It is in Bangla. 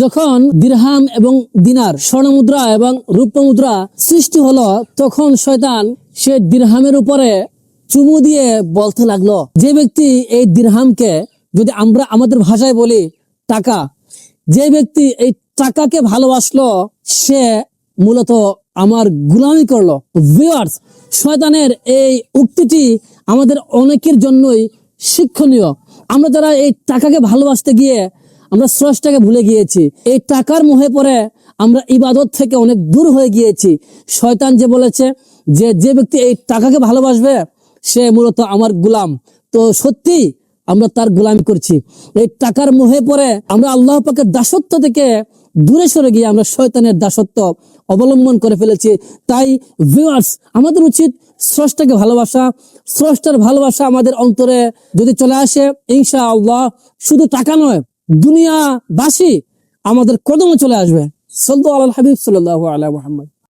যখন দিরহাম এবং দিনার স্বর্ণ মুদ্রা এবং রূপ মুদ্রা সৃষ্টি হলো, তখন শয়তান সে দিরহামের উপরে চুমু দিয়ে বলতে লাগল, যে ব্যক্তি এই দিরহামকে যদি আমরা আমাদের ভাষায় বলি টাকা, যে ব্যক্তি এই টাকাকে ভালোবাসলো, সে মূলত আমার গুলামি করল। ভিউয়ার্স শয়তানের এই উক্তিটি আমাদের অনেকের জন্যই শিক্ষণীয়। আমরা যারা এই টাকাকে ভালোবাসতে গিয়ে আমরা স্রষ্টাকে ভুলে গিয়েছি। এই টাকার মোহে পরে আমরা ইবাদত থেকে অনেক দূর হয়ে গিয়েছি। শয়তান যে বলেছে যে যে ব্যক্তি এই টাকাকে ভালোবাসবে, সে মূলত আমার গুলাম। তো সত্যি আমরা তার গোলামি করছি। এই টাকার মোহে পরে আমরা আল্লাহ পাকের দাসত্ব থেকে দূরে সরে গিয়ে আমরা শয়তানের দাসত্ব অবলম্বন করে ফেলেছি। তাই ভিউয়ার্স আমাদের উচিত স্রষ্টাকে ভালোবাসা। স্রষ্টার ভালোবাসা আমাদের অন্তরে যদি চলে আসে ইনশা আল্লাহ শুধু টাকা নয় দুনিয়াবাসী আমাদের কদমে চলে আসবে। সদ্দ আল হাবিব সাল্লাহ আল্লাহ মোহাম্মদ।